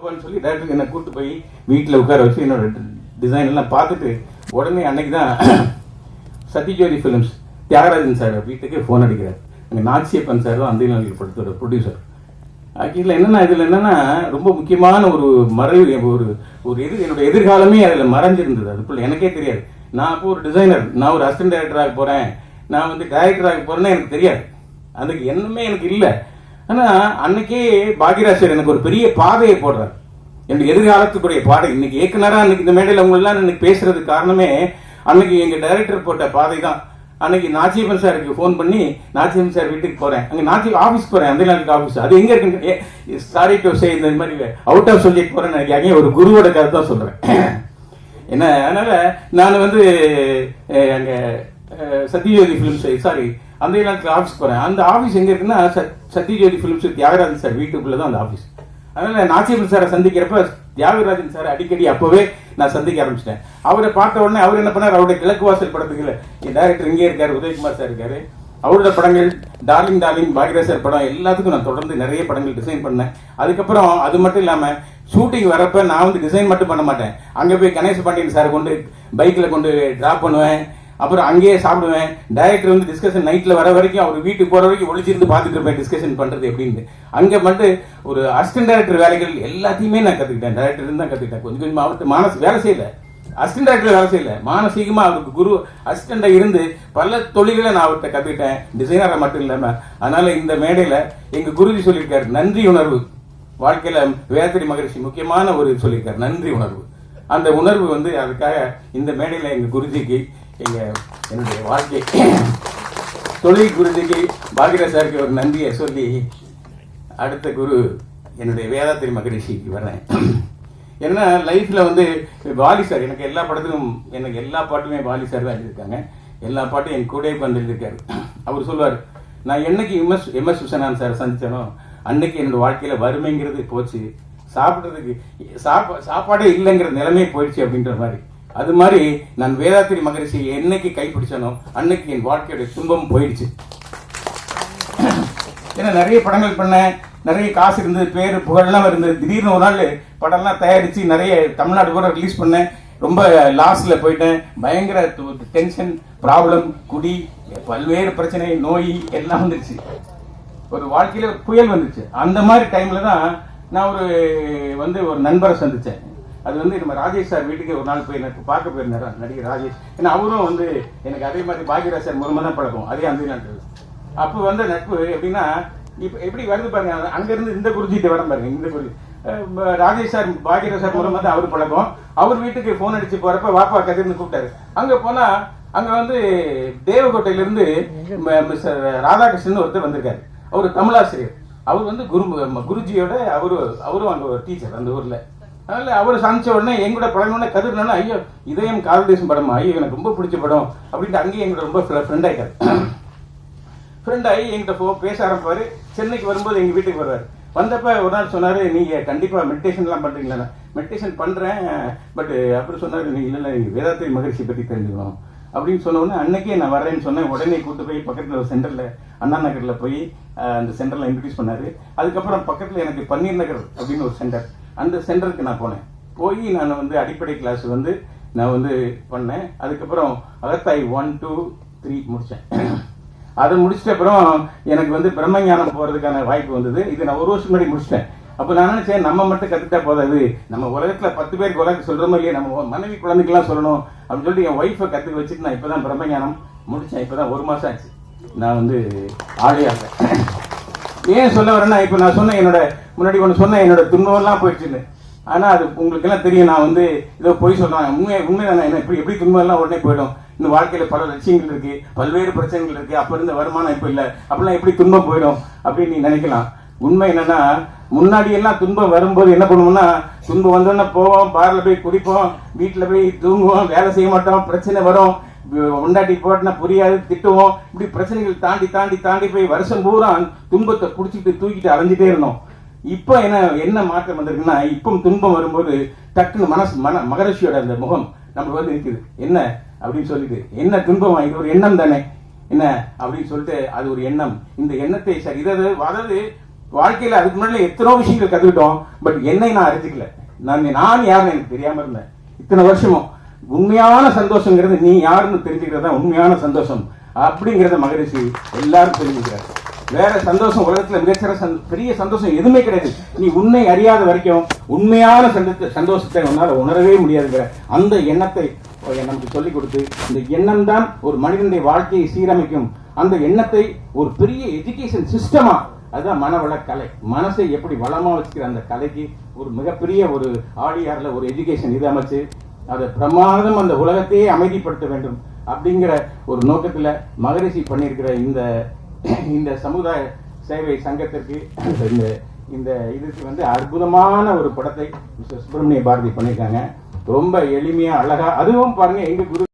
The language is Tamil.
பாப்பான்னு சொல்லி டேரக்டர் என்னை கூட்டு போய் வீட்டில் உட்கார வச்சு என்னோட டிசைன் எல்லாம் பார்த்துட்டு உடனே அன்னைக்கு தான் சத்யஜோதி ஃபிலிம்ஸ் தியாகராஜன் சார் வீட்டுக்கு ஃபோன் அடிக்கிறார். அங்கே நாச்சியப்பன் சார் தான் அந்த நாளில் படத்தோட ப்ரொடியூசர் ஆக்சுவலில் என்னென்னா இதில் என்னென்னா ரொம்ப முக்கியமான ஒரு மறைவு ஒரு ஒரு எதிர் என்னோட எதிர்காலமே அதில் மறைஞ்சிருந்தது. அதுக்குள்ள எனக்கே தெரியாது. நான் அப்போ ஒரு டிசைனர் நான் ஒரு அசிஸ்டன்ட் டைரக்டராக போகிறேன் நான் வந்து டைரக்டராக போகிறேன்னு எனக்கு தெரியாது. அதுக்கு எண்ணமே எனக்கு இல்லை. ஆனால் அன்னைக்கே பாக்யராஜர் எனக்கு ஒரு பெரிய பாதையை போடுறார். என்னுடைய எதிர்காலத்துக்குரிய பாதை. இன்னைக்கு இயக்குனராக அன்னைக்கு இந்த மேடையில் உங்களெல்லாம் இன்னைக்கு பேசுறதுக்கு காரணமே அன்னைக்கு எங்கள் டைரக்டர் போட்ட பாதை தான் அன்னைக்கு நாச்சியப்பன் சாருக்கு ஃபோன் பண்ணி நாச்சியப்பன் சார் வீட்டுக்கு போறேன். அங்கே நாச்சி ஆஃபீஸ் போறேன் அந்த நாளுக்கு ஆஃபீஸ் அது எங்க இருக்கு சாரி டு சே இந்த மாதிரி அவுட் ஆஃப் சப்ஜெக்ட் போறேன் நினைக்காங்க ஒரு குருவோட கருத்து தான் சொல்றேன். என்ன அதனால நான் வந்து அங்கே சத்யஜோதி ஃபிலிம்ஸ் சாரி அந்த நேரத்தில் ஆஃபீஸ் போகிறேன் அந்த ஆஃபீஸ் எங்கே இருக்குன்னா சத்யஜோதி ஃபிலிம்ஸ் தியாகராஜன் சார் வீட்டுக்குள்ளே தான் அந்த ஆஃபீஸ் அதனால நாச்சியப்பன் சாரை சந்திக்கிறப்ப தியாகராஜன் சார் அடிக்கடி அப்போவே நான் சந்திக்க ஆரம்பிச்சிட்டேன். அவரை பார்த்த உடனே அவர் என்ன பண்ணார்? அவருடைய கிழக்கு வாசல் படத்துக்கு என் டேரக்டர் இங்கே இருக்கார் உதயகுமார் சார் இருக்காரு. அவரோட படங்கள் டார்லிங் டார்லிங் பாக்யராஜ் சார் படம் எல்லாத்துக்கும் நான் தொடர்ந்து நிறைய படங்கள் டிசைன் பண்ணேன். அதுக்கப்புறம் அது மட்டும் இல்லாமல் ஷூட்டிங் வரப்ப நான் வந்து டிசைன் மட்டும் பண்ண மாட்டேன். அங்கே போய் கணேச பாண்டியன் சார் கொண்டு பைக்கில் கொண்டு ட்ராப் பண்ணுவேன். அப்புறம் அங்கேயே சாப்பிடுவேன். டைரக்டர் வந்து டிஸ்கஷன் நைட்டில் வர வரைக்கும் அவர் வீட்டுக்கு போகிற வரைக்கும் ஒழிச்சிருந்து பார்த்துட்டு இருப்பேன் டிஸ்கஷன் பண்ணுறது எப்படின்னு அங்கே மட்டும் ஒரு அசிஸ்டன்ட் டைரக்டர் வேலைகள் எல்லாத்தையுமே நான் கற்றுக்கிட்டேன் டைரக்டர் இருந்து தான் கற்றுக்கிட்டேன் கொஞ்சம் கொஞ்சமாக அவர்கிட்ட மானஸ் வேலை செய்யலை. அசிஸ்டன்ட் டைரக்டர் வேலை செய்யல. மானசீகமாக அவருக்கு குரு அசிஸ்டண்டாக இருந்து பல தொழில்களை நான் அவர்கிட்ட கற்றுக்கிட்டேன் டிசைனராக மட்டும் இல்லாமல் அதனால் இந்த மேடையில் எங்கள் குருஜி சொல்லியிருக்காரு நன்றி உணர்வு. வாழ்க்கையில் வேதரி மகரிஷி முக்கியமான ஒரு சொல்லியிருக்காரு நன்றி உணர்வு. அந்த உணர்வு வந்து அதுக்காக இந்த மேடையில் எங்கள் குருஜிக்கு எங்கள் என்னுடைய வாழ்க்கை தொழில் குருஜிக்கு பாகிர சாருக்கு ஒரு நன்றியை சொல்லி அடுத்த குரு என்னுடைய வேதாத்திரி மகரிஷிக்கு வரேன் ஏன்னா லைஃப்பில் வந்து பாலி சார் எனக்கு எல்லா படத்திலும் எனக்கு எல்லா பாட்டுமே பாலி சார் தான் எழுதியிருக்காங்க. எல்லா பாட்டும் என் கூட வந்து எழுதியிருக்காரு. அவர் சொல்லுவார் நான் என்னைக்கு எம்எஸ் எம்எஸ் விஸ்வநாதன் சார் சந்தித்தனோ அன்னைக்கு என்னோடய வாழ்க்கையில் வறுமைங்கிறது போச்சு. சாப்பிட்றதுக்கு சாப்பா சாப்பாடே இல்லைங்கிற நிலைமையே போயிடுச்சு அப்படின்ற மாதிரி. அது மாதிரி நான் வேதாத்திரி மகரிஷி என்னைக்கு கைப்பிடிச்சனோ அன்னைக்கு என் வாழ்க்கையோட துன்பம் போயிடுச்சு. ஏன்னா நிறைய படங்கள் பண்ணேன். நிறைய காசு இருந்தது பேர் புகழெல்லாம் இருந்தது. திடீர்னு ஒரு நாள் படம்லாம் தயாரித்து நிறைய தமிழ்நாடு கூட ரிலீஸ் பண்ணேன். ரொம்ப லாஸில் போயிட்டேன். பயங்கர டென்ஷன் ப்ராப்ளம் குடி பல்வேறு பிரச்சனை நோய் எல்லாம் வந்துருச்சு. ஒரு வாழ்க்கையில் புயல் வந்துச்சு. அந்த மாதிரி டைமில் தான் நான் ஒரு வந்து ஒரு நண்பரை சந்தித்தேன் அது வந்து நம்ம ராஜேஷ் சார் வீட்டுக்கு ஒரு நாள் போய் எனக்கு பார்க்க போயிருந்தார் நடிகர் ராஜேஷ். ஏன்னா அவரும் வந்து எனக்கு அதே மாதிரி பாக்யராஜ் சார் மூலமா தான் பழக்கம் அதே அந்த நாட்டு அப்போ வந்த நட்பு எப்படின்னா இப்போ எப்படி வருது பாருங்க அங்கேருந்து இந்த குருஜிகிட்ட வர பாருங்க இந்த குருஜி ராஜேஷ் சார் பாக்யராஜ் சார் மூலமா தான் அவர் பழக்கம். அவர் வீட்டுக்கு போன் அடிச்சு போறப்ப வாப்பா கதிர்னு கூப்பிட்டாரு. அங்க போனா அங்க வந்து தேவகோட்டையில இருந்து ம- மிஸ்டர் ராதாகிருஷ்ணன் ஒருத்தர் வந்திருக்காரு. அவர் தமிழாசிரியர். அவர் வந்து குரு குருஜியோட அவரு அவரும் அங்க ஒரு டீச்சர் அந்த ஊர்ல. அதனால அவர் சந்திச்ச உடனே எங்கூட பழகினோடனே கதிர்னா ஐயோ இதயம் காதல் படமா? ஐயோ எனக்கு ரொம்ப பிடிச்ச படம். அப்படின்ட்டு அங்கேயே எங்களோட ரொம்ப ஃப்ரெண்ட் ஆகிட்டார் ஃப்ரெண்ட் ஆகி என்கிட்ட போ பேச ஆரம்பிப்பார். சென்னைக்கு வரும்போது எங்கள் வீட்டுக்கு வருவார். வந்தப்ப ஒரு நாள் சொன்னார் நீங்கள் கண்டிப்பாக மெடிடேஷன்லாம் பண்றீங்களா? மெடிடேஷன் பண்ணுறேன் பட் அப்படி சொன்னார் நீங்கள் இல்லை நீங்கள் வேதாத்திரி மகிழ்ச்சி பற்றி தெரிஞ்சுக்கணும். அப்படின்னு சொன்ன உடனே அன்னைக்கே நான் வரேன்னு சொன்னேன். உடனே கூட்டு போய் பக்கத்தில் ஒரு சென்டரில் அண்ணா நகரில் போய் அந்த சென்டரில் இன்ட்ரடியூஸ் பண்ணாரு. அதுக்கப்புறம் பக்கத்தில் எனக்கு பன்னீர் நகர் அப்படின்னு ஒரு சென்டர் அந்த சென்டருக்கு நான் போனேன். போய் நான் வந்து அடிப்படை கிளாஸ் வந்து நான் வந்து பண்ணேன். அதுக்கப்புறம் அகத்தாய் ஒன் டூ த்ரீ முடிச்சேன். அதை முடிச்சிட்ட அப்புறம் எனக்கு வந்து பிரம்மஞானம் போகிறதுக்கான வாய்ப்பு வந்தது. இது நான் ஒரு வருஷம் முன்னாடி முடிச்சிட்டேன். அப்போ நான் நினச்சேன் நம்ம மட்டும் கற்றுட்டா போதாது. நம்ம உலகத்தில் பத்து பேருக்கு உலகம் சொல்கிறோமோ இல்லையே நம்ம மனைவி குழந்தைக்கெல்லாம் சொல்லணும் அப்படின்னு சொல்லிட்டு என் ஒய்ஃபை கற்றுக்க வச்சுட்டு நான் இப்போ தான் பிரம்மஞானம் முடித்தேன் இப்போ தான் ஒரு மாதம் ஆச்சு. நான் வந்து ஆளே ஆகிறேன் ஏன் சொல்ல வரேன்னா இப்போ நான் சொன்னேன் என்னோட முன்னாடி ஒன்று சொன்னேன் என்னோட துன்பம் எல்லாம் போயிடுச்சுன்னு. ஆனால் அது உங்களுக்கு எல்லாம் தெரியும். நான் வந்து ஏதோ பொய் சொல்கிறேன் உண்மை உண்மை தானே. என்ன எப்படி எப்படி துன்பம் எல்லாம் உடனே போயிடும்? இந்த வாழ்க்கையில் பல லட்சியங்கள் இருக்கு. பல்வேறு பிரச்சனைகள் இருக்கு. அப்போ இருந்த வருமானம் இப்போ இல்லை. அப்படிலாம் எப்படி துன்பம் போயிடும் அப்படின்னு நீ நினைக்கலாம். உண்மை என்னன்னா முன்னாடி எல்லாம் துன்பம் வரும்போது என்ன பண்ணுவோம்னா துன்பம் வந்தோடனே போவோம் பாரில் போய் குடிப்போம் வீட்டில் போய் தூங்குவோம் வேலை செய்ய மாட்டோம் பிரச்சனை வரும். உண்டாட்டி போட்டினா புரியாது திட்டுவோம். இப்படி பிரச்சனைகள் தாண்டி தாண்டி தாண்டி போய் வருஷம் பூரா துன்பத்தை பிடிச்சிட்டு தூக்கிட்டு அலைஞ்சிட்டே இருந்தோம். இப்போ என்ன என்ன மாற்றம் வந்திருக்குன்னா இப்போ துன்பம் வரும்போது டக்குன்னு மனசு மன மகரிஷியோட அந்த முகம் நம்மளுக்கு வந்து நிற்குது என்ன அப்படின்னு சொல்லிட்டு என்ன துன்பம் இது ஒரு எண்ணம் தானே. என்ன அப்படின்னு சொல்லிட்டு அது ஒரு எண்ணம். இந்த எண்ணத்தை சரி இதாவது அதாவது வாழ்க்கையில அதுக்கு முன்னாடி எத்தனோ விஷயங்கள் கற்றுக்கிட்டோம் பட் என்னை நான் அறிஞ்சிக்கல. நான் நான் யாருன்னு எனக்கு தெரியாம இருந்தேன். இத்தனை வருஷமும் உண்மையான சந்தோஷங்கிறது நீ யாருன்னு தெரிஞ்சுக்கிறது தான் உண்மையான சந்தோஷம். அப்படிங்கிறத மகரிஷி எல்லாரும் தெரிஞ்சுக்கிறார். வேற சந்தோஷம் உலகத்தில் மிகச்சிற சந்த- பெரிய சந்தோஷம் எதுவுமே கிடையாது. நீ உன்னை அறியாத வரைக்கும் உண்மையான சந்தோஷ- சந்தோஷத்தை உன்னால உணரவே முடியாதுங்கிற அந்த எண்ணத்தை நமக்கு சொல்லிக் கொடுத்து இந்த எண்ணம் தான் ஒரு மனிதனுடைய வாழ்க்கையை சீரமைக்கும். அந்த எண்ணத்தை ஒரு பெரிய எஜுகேஷன் சிஸ்டமா அதுதான் மனவள கலை. மனசை எப்படி வளமா வச்சுக்கிற அந்த கலைக்கு ஒரு மிகப்பெரிய ஒரு ஆடியாரில் ஒரு எஜுகேஷன் இது அமைச்சு அது பிரமாதம் அந்த உலகத்தையே அமைதிப்படுத்த வேண்டும் அப்படிங்கிற ஒரு நோக்கத்துல மகரிஷி பண்ணியிருக்கிற இந்த இந்த சமுதாய சேவை சங்கத்திற்கு இந்த இந்த இதுக்கு வந்து அற்புதமான ஒரு படத்தை சுப்பிரமணிய பாரதி பண்ணியிருக்காங்க. ரொம்ப எளிமையா அழகா அதுவும் பாருங்க எங்க குரு